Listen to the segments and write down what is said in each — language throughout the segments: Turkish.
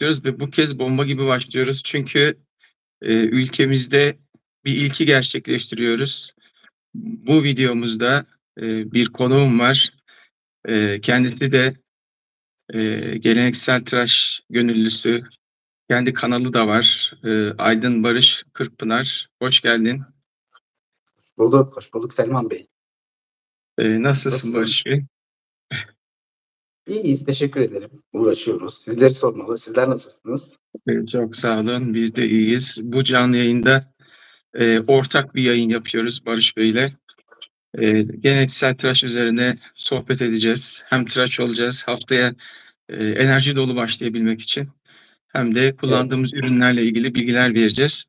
başlıyoruz ve bu kez bomba gibi başlıyoruz. Çünkü e, ülkemizde bir ilki gerçekleştiriyoruz. Bu videomuzda e, bir konuğum var. E, kendisi de e, geleneksel tıraş gönüllüsü. Kendi kanalı da var. E, Aydın Barış Kırkpınar. Hoş geldin. Bulduk, hoş bulduk Selman Bey. E, nasılsın Nasılsın? Barış Bey? İyiyiz, teşekkür ederim. Uğraşıyoruz. Sizleri sormalı. Sizler nasılsınız? Çok sağ olun. Biz de iyiyiz. Bu canlı yayında e, ortak bir yayın yapıyoruz Barış Bey'le. E, geleneksel tıraş üzerine sohbet edeceğiz. Hem tıraş olacağız haftaya e, enerji dolu başlayabilmek için. Hem de kullandığımız ürünlerle ilgili bilgiler vereceğiz.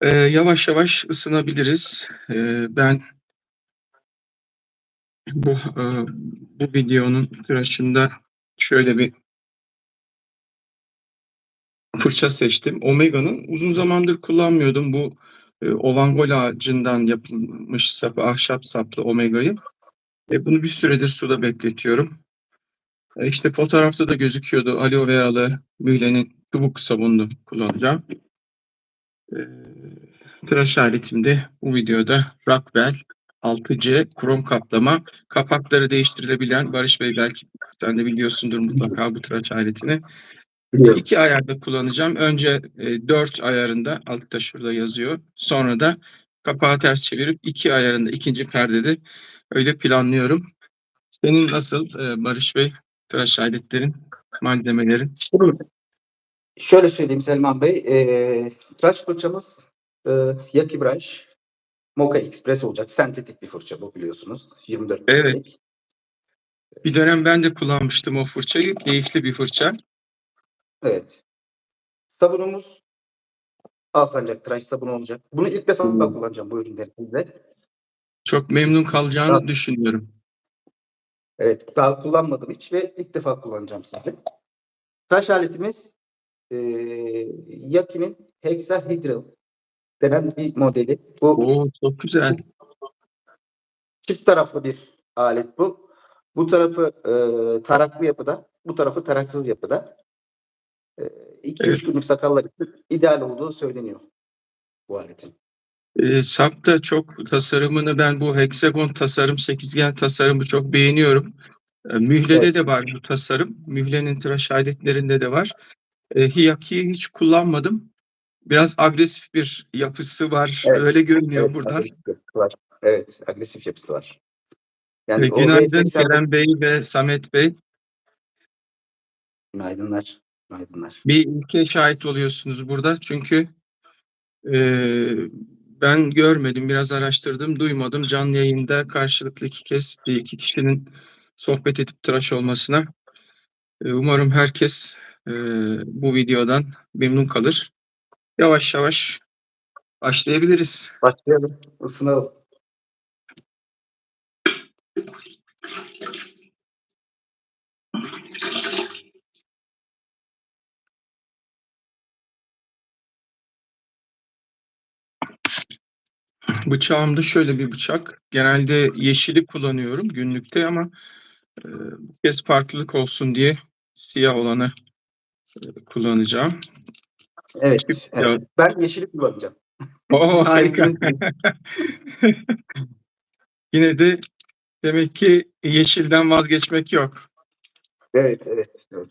E, yavaş yavaş ısınabiliriz. E, ben bu e, bu videonun tıraşında şöyle bir fırça seçtim. Omega'nın uzun zamandır kullanmıyordum bu e, Ovangol ağacından yapılmış sapı, ahşap saplı Omega'yı. E, bunu bir süredir suda bekletiyorum. E, işte fotoğrafta da gözüküyordu aloe veralı Mühle'nin çubuk sabununu kullanacağım. E, tıraş aletimde bu videoda Rockwell 6C krom kaplama kapakları değiştirilebilen Barış Bey belki sen de biliyorsundur mutlaka bu tıraş aletini. Biliyorum. İki ayarda kullanacağım. Önce e, 4 ayarında altta şurada yazıyor. Sonra da kapağı ters çevirip iki ayarında ikinci perdede öyle planlıyorum. Senin nasıl e, Barış Bey tıraş aletlerin, malzemelerin? Şöyle söyleyeyim Selman Bey. E, tıraş fırçamız e, Yaki Brush Mocha Express olacak. Sentetik bir fırça bu biliyorsunuz. 24 Evet. metrelik. Bir dönem ben de kullanmıştım o fırçayı. Keyifli bir fırça. Evet. Sabunumuz Alsancak tıraş sabunu olacak. Bunu ilk defa kullanacağım bu ürünlerimizde. Çok memnun kalacağını Tamam. düşünüyorum. Evet, daha kullanmadım hiç ve ilk defa kullanacağım size. Tıraş aletimiz eee Yaki'nin Hexahedral denen bir modeli. Bu Oo çok güzel. çift taraflı bir alet bu. Bu tarafı eee, taraklı yapıda, bu tarafı taraksız yapıda. 2-3 Evet. günlük sakallar için ideal olduğu söyleniyor bu aletin. E, sap da çok tasarımını ben bu heksagon tasarım, sekizgen tasarımı çok beğeniyorum. E, Mühle'de Evet. de var bu tasarım. Mühle'nin tıraş aletlerinde de var. E, Hiyaki'yi hiç kullanmadım. Biraz agresif bir yapısı var. Evet. Öyle görünüyor Evet, buradan. agresif var. Evet, agresif yapısı var. Yani o günaydın V80 Kerem Bey ve Samet Bey. Günaydınlar. Günaydınlar. Bir ilke şahit oluyorsunuz burada. Çünkü e, ben görmedim, biraz araştırdım, duymadım. Canlı yayında karşılıklı iki kez bir iki kişinin sohbet edip tıraş olmasına. E, umarım herkes e, bu videodan memnun kalır. Yavaş yavaş başlayabiliriz. Başlayalım. Isınalım. Bıçağım da şöyle bir bıçak. Genelde yeşili kullanıyorum günlükte ama e, bu kez farklılık olsun diye siyah olanı e, kullanacağım. Evet. Evet. Ben yeşili kullanacağım. Oo harika. Yine de demek ki yeşilden vazgeçmek yok. Evet, evet. evet.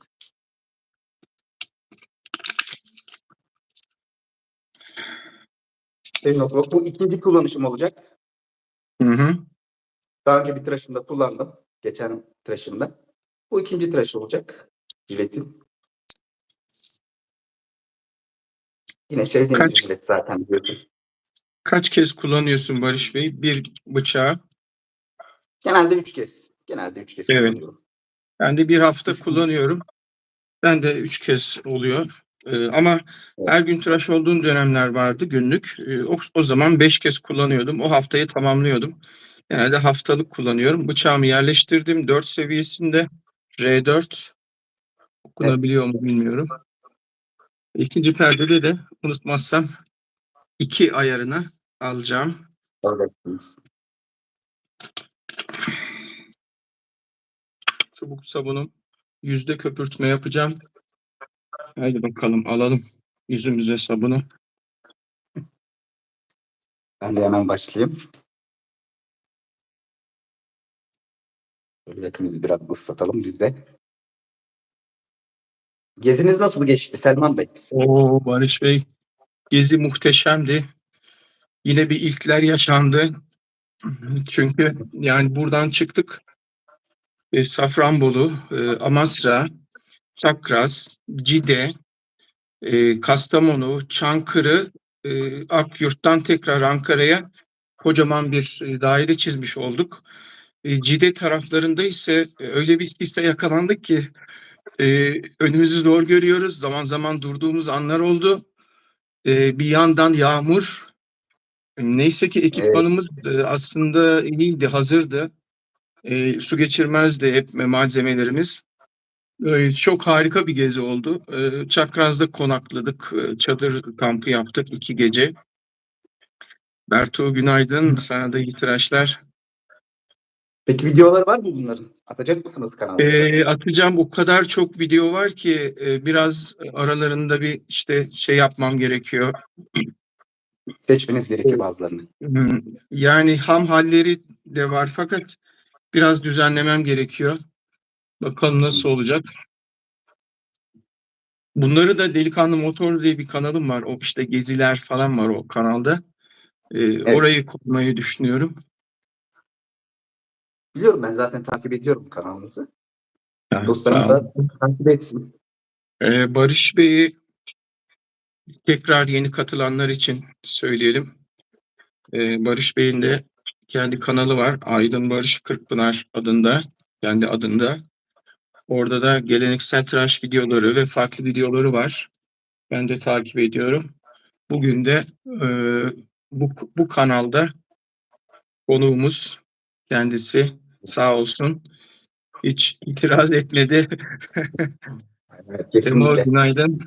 Senin o- bu ikinci kullanışım olacak. Hı hı. Daha önce bir tıraşımda kullandım. Geçen tıraşımda. Bu ikinci tıraş olacak. Jiletin. Yine sevdiğiniz Kaç- jilet zaten biliyorsun. Kaç kez kullanıyorsun Barış Bey bir bıçağı? Genelde üç kez. Genelde üç kez Evet. kullanıyorum. Ben de bir hafta kullanıyorum. Ben de üç kez oluyor. Ee, ama her gün tıraş olduğum dönemler vardı günlük. Ee, o, o zaman beş kez kullanıyordum. O haftayı tamamlıyordum. Genelde haftalık kullanıyorum. Bıçağımı yerleştirdim. 4 seviyesinde. R4. Okunabiliyor mu bilmiyorum. İkinci perdede de unutmazsam iki ayarına alacağım. Alacaksınız. Çubuk sabunum. Yüzde köpürtme yapacağım. Haydi bakalım alalım yüzümüze sabunu. Ben de hemen başlayayım. Böyle yakınızı biraz ıslatalım biz de. Geziniz nasıl geçti Selman Bey? Oo Barış Bey, gezi muhteşemdi. Yine bir ilkler yaşandı. Çünkü yani buradan çıktık. E, Safranbolu, e, Amasra, Çakras, Cide, e, Kastamonu, Çankırı, e, Akyurt'tan tekrar Ankara'ya kocaman bir e, daire çizmiş olduk. E, Cide taraflarında ise e, öyle bir siste yakalandık ki e, önümüzü zor görüyoruz. Zaman zaman durduğumuz anlar oldu. E, bir yandan yağmur. Neyse ki ekipmanımız e, aslında iyiydi, hazırdı. E, su geçirmezdi hep malzemelerimiz. E, çok harika bir gezi oldu. E, Çakraz'da konakladık, e, çadır kampı yaptık iki gece. Bertu günaydın, sana da iyi tıraşlar. Peki videolar var mı bunların? Atacak mısınız kanalda? E, atacağım o kadar çok video var ki e, biraz aralarında bir işte şey yapmam gerekiyor. Seçmeniz gerekiyor bazılarını. Yani ham halleri de var fakat biraz düzenlemem gerekiyor. Bakalım nasıl olacak. Bunları da Delikanlı Motor diye bir kanalım var. O işte geziler falan var o kanalda. Ee, Orayı koymayı düşünüyorum. Biliyorum ben zaten takip ediyorum kanalınızı. Yani Dostlarınız da takip etsin. Ee, Barış Bey'i tekrar yeni katılanlar için söyleyelim. Ee, Barış Bey'in de kendi kanalı var. Aydın Barış Kırkpınar adında. Kendi adında. Orada da geleneksel tıraş videoları ve farklı videoları var. Ben de takip ediyorum. Bugün de e, bu, bu kanalda konuğumuz kendisi sağ olsun hiç itiraz etmedi. Evet, Temo kesinlikle. günaydın.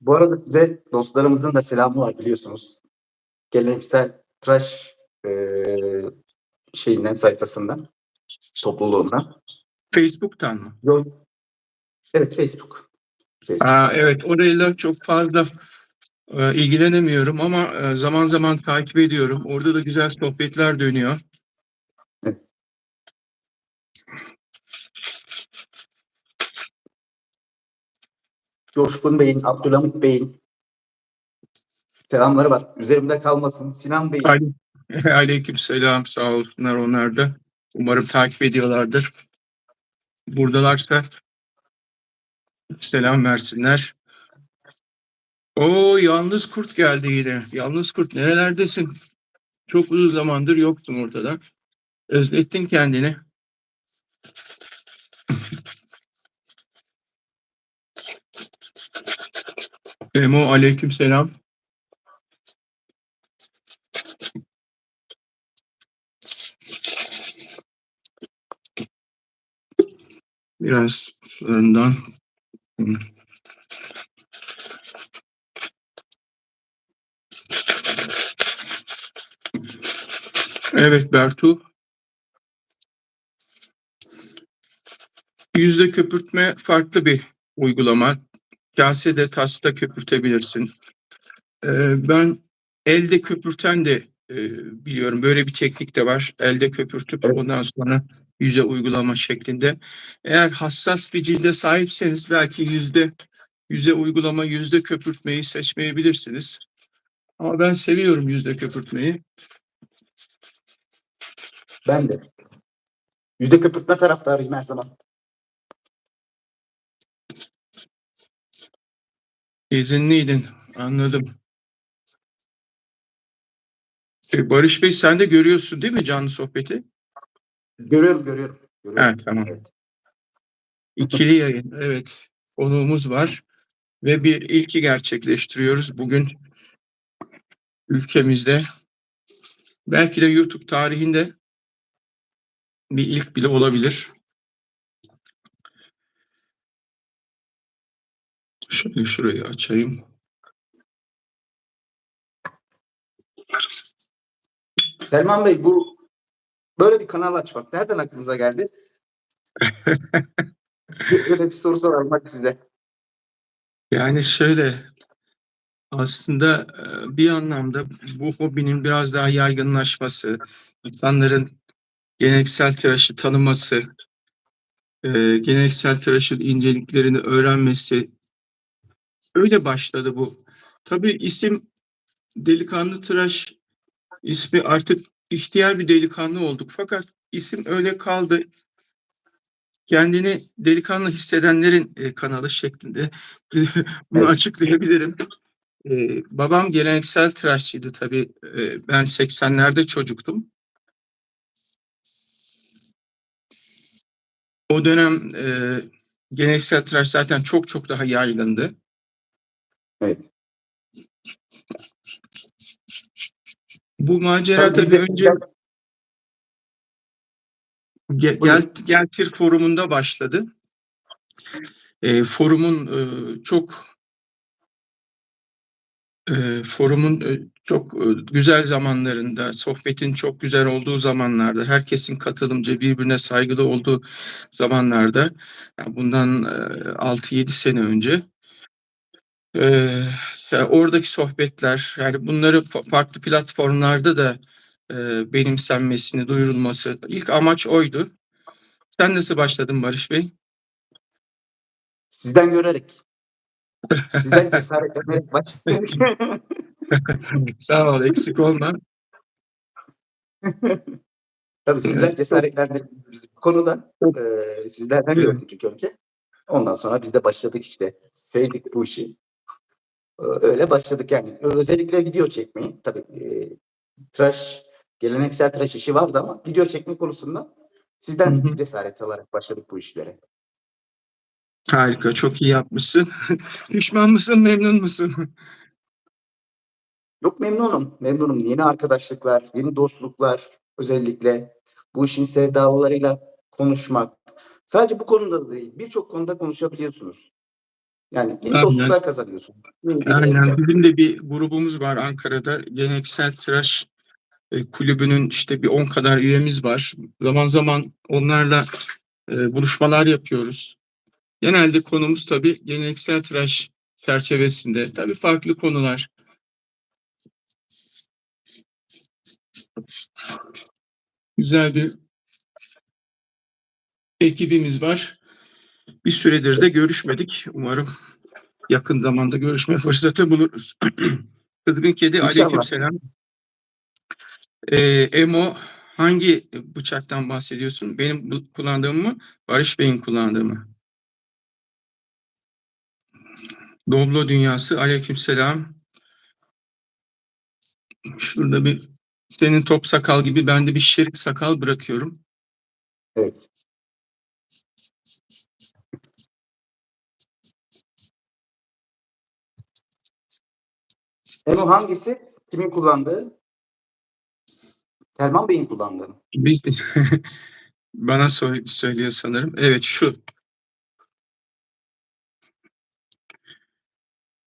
Bu arada size dostlarımızın da selamı var biliyorsunuz. Geleneksel tıraş eee şeyinden sayfasından, topluluğundan. Facebook'tan mı? Yok. Evet Facebook. Facebook. Aa, evet orayla çok fazla ilgilenemiyorum ama e, zaman zaman takip ediyorum. Orada da güzel sohbetler dönüyor. Coşkun Bey'in, Abdülhamit Bey'in selamları var. Üzerimde kalmasın. Sinan Bey. Ale- Aleyküm selam sağ olsunlar onlar da. Umarım takip ediyorlardır. Buradalarsa selam versinler. O yalnız kurt geldi yine. Yalnız kurt nerelerdesin? Çok uzun zamandır yoktun ortada. Özlettin kendini. Emo aleyküm selam. Biraz sularından. Evet Bertu. Yüzde köpürtme farklı bir uygulama. Kasede tasta köpürtebilirsin. Ee, ben elde köpürten de e, biliyorum. Böyle bir teknik de var. Elde köpürtüp ondan sonra yüze uygulama şeklinde. Eğer hassas bir cilde sahipseniz belki yüzde yüze uygulama, yüzde köpürtmeyi seçmeyebilirsiniz. Ama ben seviyorum yüzde köpürtmeyi. Ben de. Yüzde köpürtme taraftarıyım her zaman. İzinliydin. Anladım. E, Barış Bey sen de görüyorsun değil mi canlı sohbeti? Görüyorum, görüyorum. görüyorum. Evet tamam. Evet. İkili yayın. Evet. Konuğumuz var. Ve bir ilki gerçekleştiriyoruz. Bugün ülkemizde belki de YouTube tarihinde bir ilk bile olabilir. Şöyle şurayı açayım. Selman Bey bu böyle bir kanal açmak nereden aklınıza geldi? Öyle bir soru hadi size. Yani şöyle aslında e, bir anlamda bu hobinin biraz daha yaygınlaşması, insanların geleneksel tıraşı tanıması, e, geleneksel tıraşın inceliklerini öğrenmesi öyle başladı bu. Tabii isim Delikanlı Tıraş ismi artık ihtiyar bir delikanlı olduk fakat isim öyle kaldı. Kendini delikanlı hissedenlerin e, kanalı şeklinde bunu Evet. açıklayabilirim. E, babam geleneksel tıraşçıydı tabii. E, ben 80'lerde çocuktum. O dönem e, geleneksel tıraş zaten çok çok daha yaygındı. Evet. Bu macera Tabii tabii önce Ge- Buyurun. Gel, Geltir forumunda başladı. E, forumun e, çok e, forumun e, çok e, güzel zamanlarında, sohbetin çok güzel olduğu zamanlarda, herkesin katılımcı, birbirine saygılı olduğu zamanlarda, yani bundan e, 6-7 sene önce e, oradaki sohbetler, yani bunları fa- farklı platformlarda da e, benimsenmesini, duyurulması, ilk amaç oydu. Sen nasıl başladın Barış Bey? Sizden görerek. Sizden cesaretlenerek başladık. Sağ ol, eksik olma. Tabii cesaretlendirdik bizi bu konuda. Ee, sizlerden gördük ilk önce. Ondan sonra biz de başladık işte. Sevdik bu işi. Ee, öyle başladık yani. Özellikle video çekmeyi. Tabii e, tıraş, geleneksel tıraş işi vardı ama video çekme konusunda sizden Hı hı. cesaret alarak başladık bu işlere. Harika, çok iyi yapmışsın. Pişman mısın, memnun musun? Yok memnunum. Memnunum. Yeni arkadaşlıklar, yeni dostluklar özellikle bu işin sevdalılarıyla konuşmak. Sadece bu konuda da değil. Birçok konuda konuşabiliyorsunuz. Yani yeni Aynen. dostluklar kazanıyorsunuz. Aynen, bizim de bir grubumuz var Ankara'da. Geleneksel tıraş e, kulübünün işte bir 10 kadar üyemiz var. Zaman zaman onlarla e, buluşmalar yapıyoruz. Genelde konumuz tabii geleneksel tıraş çerçevesinde. Tabii farklı konular. Güzel bir ekibimiz var. Bir süredir de görüşmedik. Umarım yakın zamanda görüşme fırsatı buluruz. Kızgın Kedi aleykümselam. Ee, Emo hangi bıçaktan bahsediyorsun? Benim kullandığım mı? Barış Bey'in kullandığı mı? Doblo Dünyası aleykümselam. Şurada bir senin top sakal gibi ben de bir şerik sakal bırakıyorum. Evet. Emo hangisi? Kimin kullandığı? Selman Bey'in kullandığı. Biz bana sö- söylüyor sanırım. Evet şu.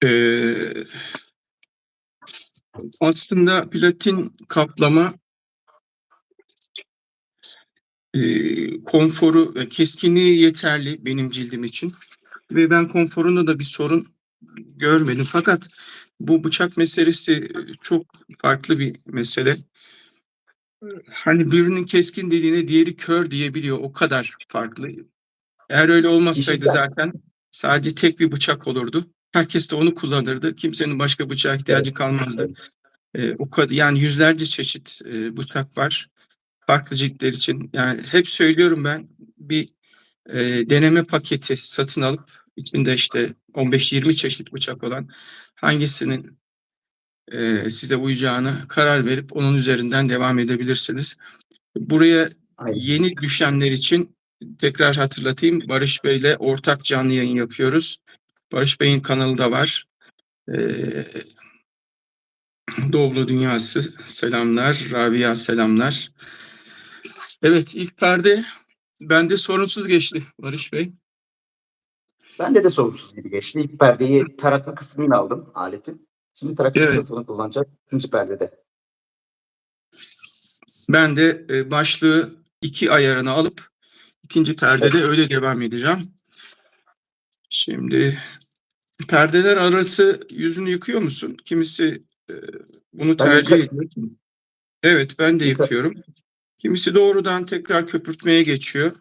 Ee, aslında platin kaplama e, konforu ve keskinliği yeterli benim cildim için. Ve ben konforunda da bir sorun görmedim. Fakat bu bıçak meselesi e, çok farklı bir mesele. Hani birinin keskin dediğine diğeri kör diyebiliyor. O kadar farklı. Eğer öyle olmasaydı zaten sadece tek bir bıçak olurdu. Herkes de onu kullanırdı. Kimsenin başka bıçağa ihtiyacı kalmazdı. E, o kadar yani yüzlerce çeşit e, bıçak var. Farklı ciltler için. Yani hep söylüyorum ben bir e, deneme paketi satın alıp içinde işte 15-20 çeşit bıçak olan hangisinin e, size uyacağını karar verip onun üzerinden devam edebilirsiniz. Buraya yeni düşenler için tekrar hatırlatayım. Barış Bey'le ortak canlı yayın yapıyoruz. Barış Bey'in kanalı da var. Ee, Doğulu Dünyası selamlar. Rabia selamlar. Evet ilk perde bende sorunsuz geçti Barış Bey. Bende de sorunsuz gibi geçti. İlk perdeyi taraklı kısmını aldım aletin. Şimdi taraksız Evet. kısmını kullanacağım. İkinci perdede. Ben de e, başlığı iki ayarını alıp ikinci perdede öyle devam edeceğim. Şimdi perdeler arası yüzünü yıkıyor musun? Kimisi e, bunu Ben tercih yıka- ediyor. Evet ben de Yıka- yıkıyorum. Kimisi doğrudan tekrar köpürtmeye geçiyor.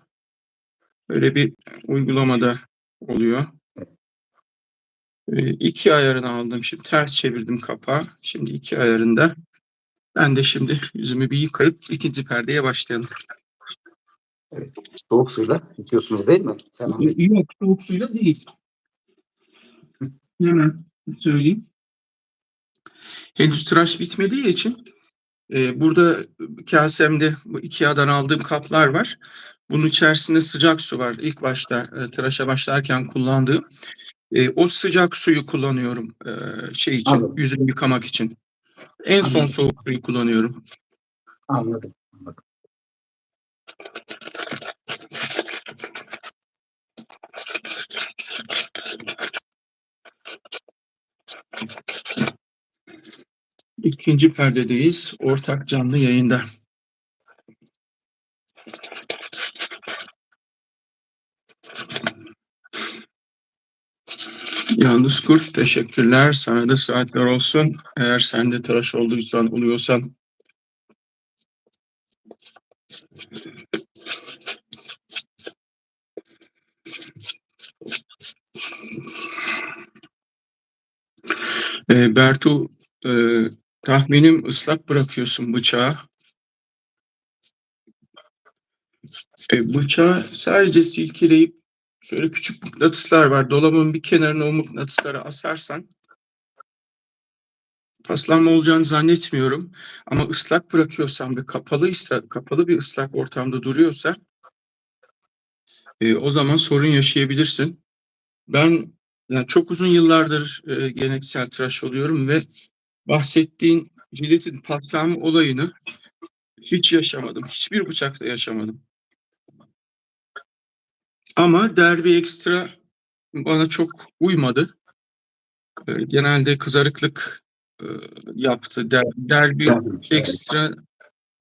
Böyle bir uygulamada oluyor. E, iki ayarını aldım. Şimdi ters çevirdim kapağı. Şimdi iki ayarında. Ben de şimdi yüzümü bir yıkayıp ikinci perdeye başlayalım. Soğuk suyla yıkıyorsunuz değil mi? Bey. Yok soğuk suyla değil. Hemen söyleyeyim. Henüz tıraş bitmediği için e, burada kasemde bu Ikea'dan aldığım kaplar var. Bunun içerisinde sıcak su var. İlk başta e, tıraşa başlarken kullandığım. E, o sıcak suyu kullanıyorum e, şey için, Anladım. yüzümü yıkamak için. En son Anladım. soğuk suyu kullanıyorum. Anladım. anladım. İkinci perdedeyiz. Ortak canlı yayında. Yalnız Kurt teşekkürler. Sana da saatler olsun. Eğer sen de tıraş olduysan, oluyorsan E, Bertu e, tahminim ıslak bırakıyorsun bıçağı. E, bıçağı sadece silkeleyip şöyle küçük mıknatıslar var. Dolabın bir kenarına o mıknatısları asarsan paslanma olacağını zannetmiyorum. Ama ıslak bırakıyorsan ve kapalıysa, kapalı bir ıslak ortamda duruyorsa e, o zaman sorun yaşayabilirsin. Ben yani çok uzun yıllardır e, geleneksel tıraş oluyorum ve bahsettiğin jiletin paslanma olayını hiç yaşamadım. Hiçbir bıçakta yaşamadım. Ama derbi ekstra bana çok uymadı. E, genelde kızarıklık e, yaptı. Der, derbi ekstra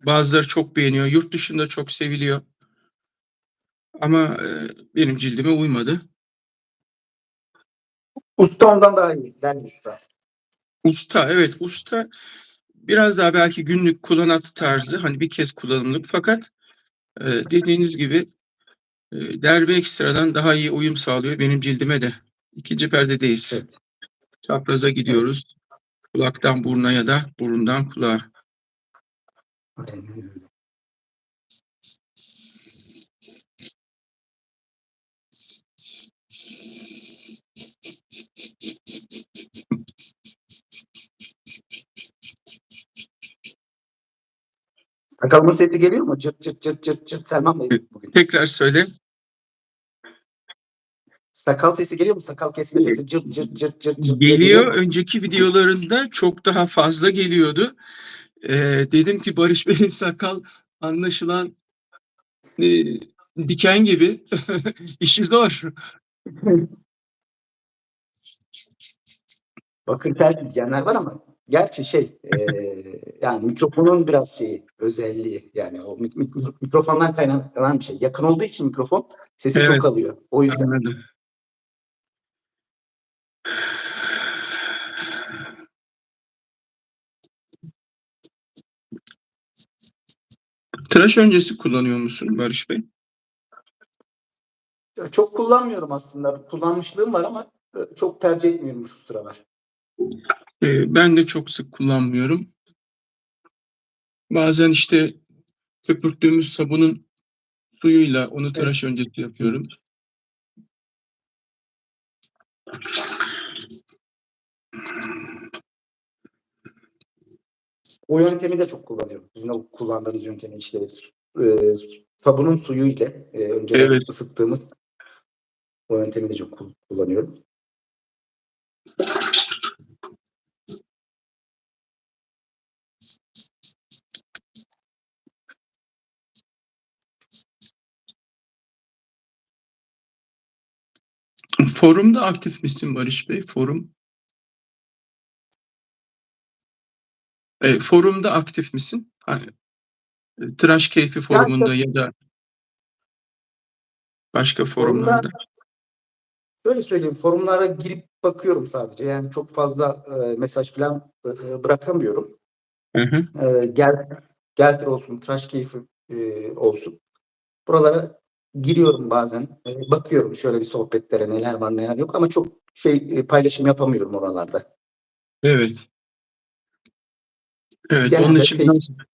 bazıları çok beğeniyor. Yurt dışında çok seviliyor. Ama e, benim cildime uymadı. Usta ondan daha iyi. Ben usta. Usta evet usta biraz daha belki günlük kullanat tarzı hani bir kez kullanımlık fakat e, dediğiniz gibi e, derbe ekstradan daha iyi uyum sağlıyor benim cildime de. İkinci perdedeyiz. Evet. Çapraza gidiyoruz. Kulaktan buruna ya da burundan kulağa. Aynen öyle. Sakalımın sesi geliyor mu? Cırt cırt cırt cırt cırt Selman Bey bugün. Tekrar söyle. Sakal sesi geliyor mu? Sakal kesme sesi cırt cırt cırt cırt cırt Geliyor. mu? Önceki videolarında çok daha fazla geliyordu. E, dedim ki Barış Bey'in sakal anlaşılan e, diken gibi. İşi zor. Bakın tel diyenler var ama gerçi şey eee, yani mikrofonun biraz şeyi özelliği yani o mik- mik- mikrofondan kaynaklanan bir şey. Yakın olduğu için mikrofon sesi Evet. çok alıyor. O yüzden Anladım. Tıraş öncesi kullanıyor musun Barış Bey? çok kullanmıyorum aslında. Kullanmışlığım var ama e, çok tercih etmiyorum şu sıralar. Ee, ben de çok sık kullanmıyorum. Bazen işte köpürttüğümüz sabunun suyuyla onu tıraş öncesi yapıyorum. O yöntemi de çok kullanıyorum. Bizim o kullandığımız yöntemi işte e, sabunun suyu ile e, önceden Evet. ısıttığımız o yöntemi de çok kul- kullanıyorum. Forumda aktif misin Barış Bey? Forum. E, forumda aktif misin? Hani, e, tıraş keyfi forumunda ya da başka forumlarda. Şöyle söyleyeyim, forumlara girip bakıyorum sadece. Yani çok fazla e, mesaj falan e, bırakamıyorum. Hı hı. E, gel, Geltir olsun, tıraş keyfi e, olsun. Buralara giriyorum bazen. E, bakıyorum şöyle bir sohbetlere neler var neler yok ama çok şey e, paylaşım yapamıyorum oralarda. Evet. Evet, Genelde onun için Facebook.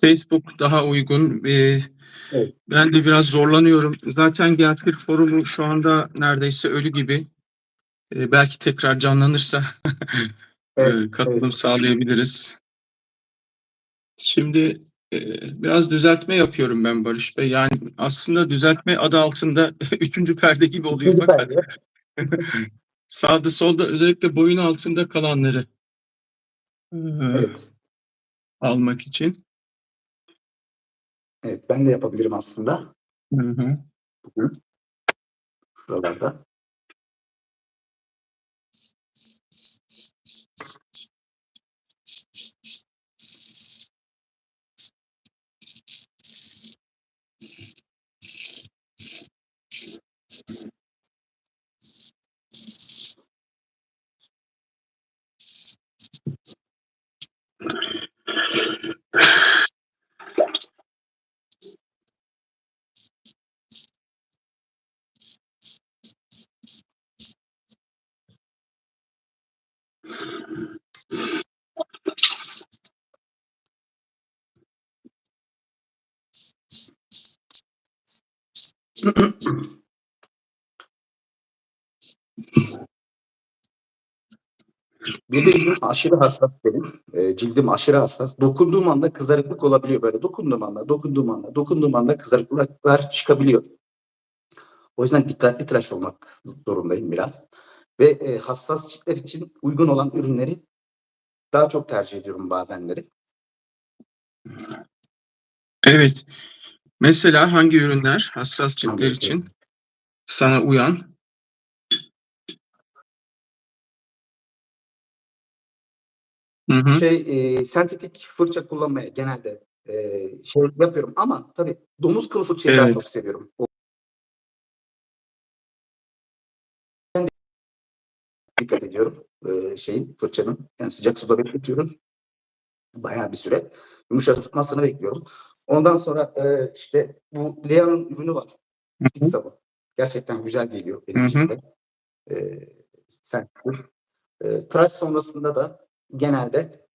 Facebook daha uygun. Ee, Evet. Ben de biraz zorlanıyorum. Zaten Geltir forumu şu anda neredeyse ölü gibi. Ee, belki tekrar canlanırsa Evet, e, katılım evet. sağlayabiliriz. Şimdi biraz düzeltme yapıyorum ben Barış Bey. Yani aslında düzeltme adı altında üçüncü perde gibi oluyor Üçüncü fakat sağda solda özellikle boyun altında kalanları e, Evet. almak için. Evet, ben de yapabilirim aslında. Hı hı. Şuralarda. Bir de cildim aşırı hassas benim. E, cildim aşırı hassas. Dokunduğum anda kızarıklık olabiliyor böyle. Dokunduğum anda, dokunduğum anda, dokunduğum anda kızarıklıklar çıkabiliyor. O yüzden dikkatli tıraş olmak zorundayım biraz. Ve e, hassas ciltler için uygun olan ürünleri daha çok tercih ediyorum bazenleri. Evet. Mesela hangi ürünler hassas ciltler için sana uyan? Hı hı. Şey, e, sentetik fırça kullanmaya genelde e, şey yapıyorum ama tabii domuz kılı fırçayı daha Evet. çok seviyorum. O dikkat ediyorum e, şeyin fırçanın. Yani sıcak suda bekletiyoruz. Bayağı bir süre. Yumuşatmasını bekliyorum. Ondan sonra e, işte bu Lea'nın ürünü var. Hı sabun. Gerçekten güzel geliyor benim Hı hı. ciltime. E, sen, e, tıraş sonrasında da genelde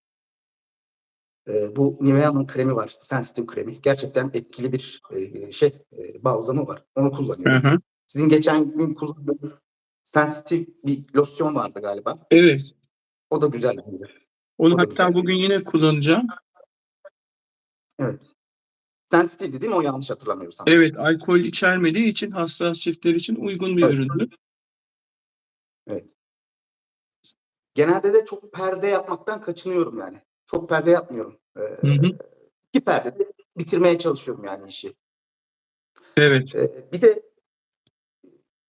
e, bu Nivea'nın kremi var. Sensitive kremi. Gerçekten etkili bir e, şey e, balzamı var. Onu Hı kullanıyorum. hı. Sizin geçen gün kullandığınız sensitive bir losyon vardı galiba. Evet. O da güzel. Onu O hatta bugün yine kullanacağım. Evet. Sensitive'di değil mi? O yanlış hatırlamıyorsam. Evet, alkol içermediği için hassas ciltler için uygun bir Evet. üründü. Genelde de çok perde yapmaktan kaçınıyorum yani. Çok perde yapmıyorum. Ee, Hı hı. iki perde de bitirmeye çalışıyorum yani işi. Evet. Ee, bir de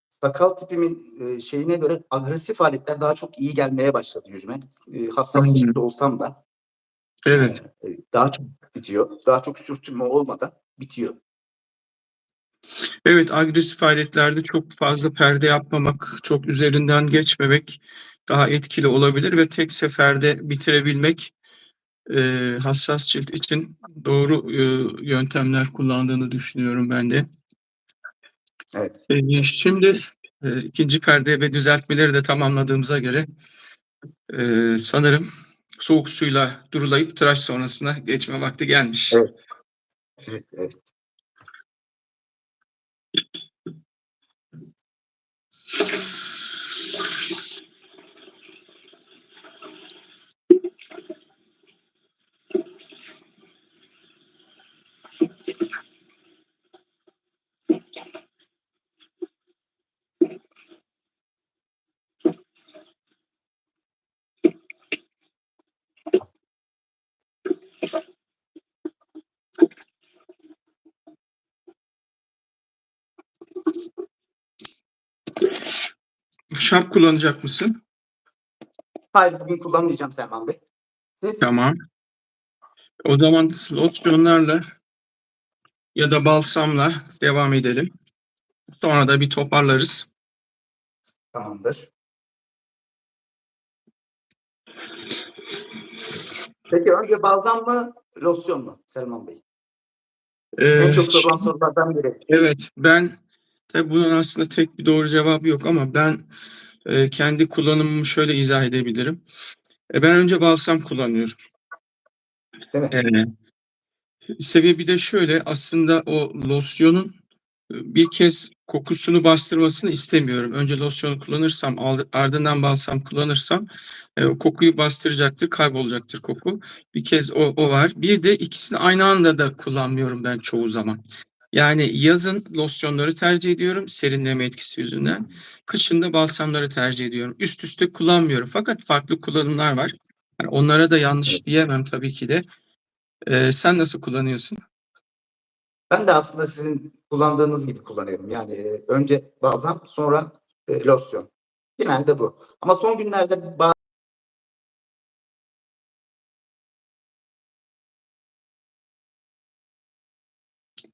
sakal tipimin e, şeyine göre agresif aletler daha çok iyi gelmeye başladı yüzüme. E, hassas ciltli olsam da Evet. e, daha çok bitiyor. Daha çok sürtünme olmadan bitiyor. Evet, agresif aletlerde çok fazla perde yapmamak, çok üzerinden geçmemek daha etkili olabilir ve tek seferde bitirebilmek e, hassas cilt için doğru e, yöntemler kullandığını düşünüyorum ben de. Evet. E, şimdi e, ikinci perde ve düzeltmeleri de tamamladığımıza göre e, sanırım soğuk suyla durulayıp tıraş sonrasına geçme vakti gelmiş. Evet. Evet, evet. Şap kullanacak mısın? Hayır bugün kullanmayacağım Selman Bey. Siz? Tamam. O zaman losyonlarla ya da balsamla devam edelim. Sonra da bir toparlarız. Tamamdır. Peki önce balgam mı, losyon mu Selman Bey? En Ee, çok sorulan sorulardan biri. Evet, ben tabii bunun aslında tek bir doğru cevabı yok ama ben e, kendi kullanımımı şöyle izah edebilirim. E, ben önce balsam kullanıyorum. Mi? E, sebebi de şöyle, aslında o losyonun e, bir kez kokusunu bastırmasını istemiyorum. Önce losyonu kullanırsam, ardından balsam kullanırsam e, o kokuyu bastıracaktır, kaybolacaktır koku. Bir kez o, o var. Bir de ikisini aynı anda da kullanmıyorum ben çoğu zaman. Yani yazın losyonları tercih ediyorum serinleme etkisi yüzünden. Kışın da balsamları tercih ediyorum. Üst üste kullanmıyorum. Fakat farklı kullanımlar var. Yani onlara da yanlış diyemem tabii ki de. E, sen nasıl kullanıyorsun? Ben de aslında sizin kullandığınız gibi kullanıyorum. Yani e, önce balzam sonra e, losyon. Genelde bu. Ama son günlerde ba-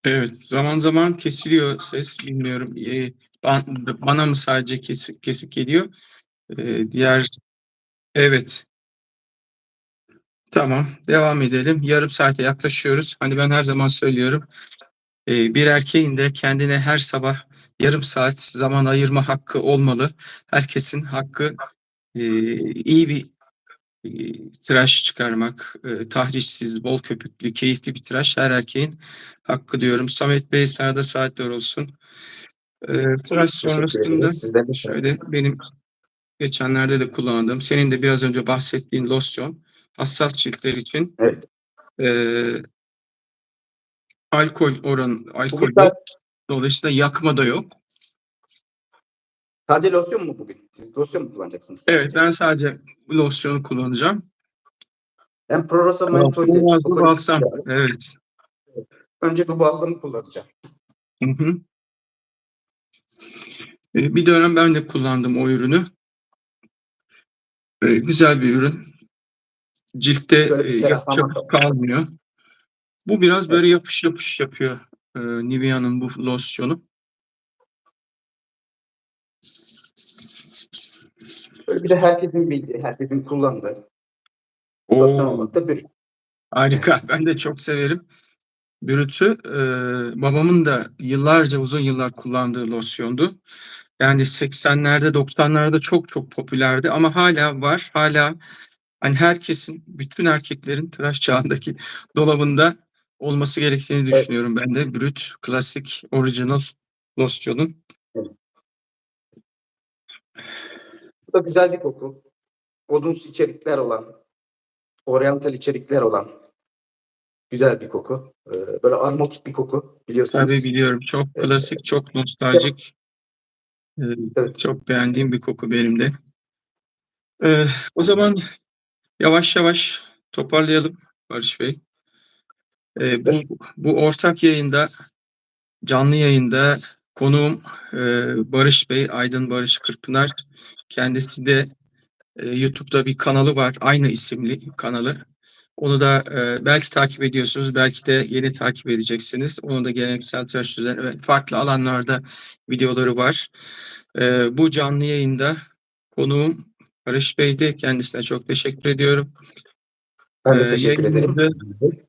Evet, zaman zaman kesiliyor ses. Bilmiyorum. Ee, ban- bana mı sadece kesik kesik geliyor? Ee, diğer evet. Tamam, devam edelim. Yarım saate yaklaşıyoruz. Hani ben her zaman söylüyorum. ee, bir erkeğin de kendine her sabah yarım saat zaman ayırma hakkı olmalı. Herkesin hakkı ee, iyi bir tıraş çıkarmak, ee, tahrişsiz, bol köpüklü, keyifli bir tıraş her erkeğin hakkı diyorum. Samet Bey sana da saatler olsun. Ee, tıraş sonrasında de şöyle benim geçenlerde de kullandığım, senin de biraz önce bahsettiğin losyon, hassas ciltler için Evet. ee, alkol oran, alkol yok. Dolayısıyla yakma da yok. Sadece losyon mu bugün? Siz losyon mu kullanacaksınız? Evet, ben sadece losyonu kullanacağım. Ben Prorosa Mentol'ü Boğazlı balsam. Evet. önce bu balsamı kullanacağım. Hı hı. Ee, Bir dönem ben de kullandım o ürünü. Ee, Güzel bir ürün. Ciltte e, yapış yapış kalmıyor. Bu biraz böyle yapış yapış yapıyor e, Nivea'nın bu losyonu. Böyle bir de herkesin bildiği, herkesin kullandığı olarak da bir harika. Ben de çok severim. Brüt'ü e, babamın da yıllarca uzun yıllar kullandığı losyondu. Yani 80'lerde 90'larda çok çok popülerdi ama hala var. Hala hani herkesin, bütün erkeklerin tıraş çağındaki dolabında olması gerektiğini düşünüyorum ben de. Brüt, klasik, orijinal losyonun. Da güzel bir koku. Odunsu içerikler olan, oryantal içerikler olan güzel bir koku. Ee, böyle aromatik bir koku biliyorsunuz. Tabii biliyorum. Çok Evet. klasik, çok nostaljik. Ee, Evet. Çok beğendiğim bir koku benim de. Ee, o zaman yavaş yavaş toparlayalım Barış Bey. Ee, bu, bu ortak yayında, canlı yayında konuğum e, Barış Bey, Aydın Barış Kırpınar. Kendisi de e, YouTube'da bir kanalı var, aynı isimli kanalı. Onu da e, belki takip ediyorsunuz, belki de yeni takip edeceksiniz. Onun da geleneksel tıraş üzerine ve farklı alanlarda videoları var. E, bu canlı yayında konuğum Barış Bey'di. Kendisine çok teşekkür ediyorum. Ben de Ee, teşekkür ederim. yayınımızı-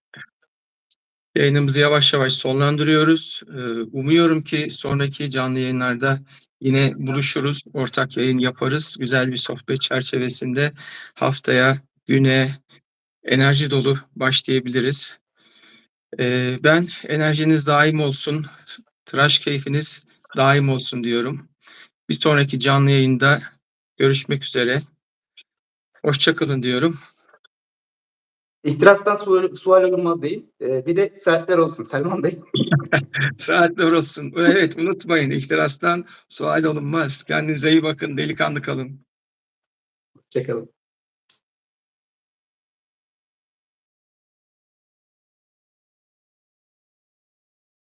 Yayınımızı yavaş yavaş sonlandırıyoruz. Ee, Umuyorum ki sonraki canlı yayınlarda yine buluşuruz, ortak yayın yaparız. Güzel bir sohbet çerçevesinde haftaya, güne enerji dolu başlayabiliriz. Ee, Ben enerjiniz daim olsun, tıraş keyfiniz daim olsun diyorum. Bir sonraki canlı yayında görüşmek üzere. Hoşçakalın diyorum. İhtirastan sual, sual olunmaz değil. Ee, bir de saatler olsun Selman Bey. Saatler olsun. Evet unutmayın ihtirastan sual olunmaz. Kendinize iyi bakın. Delikanlı kalın. Hoşçakalın.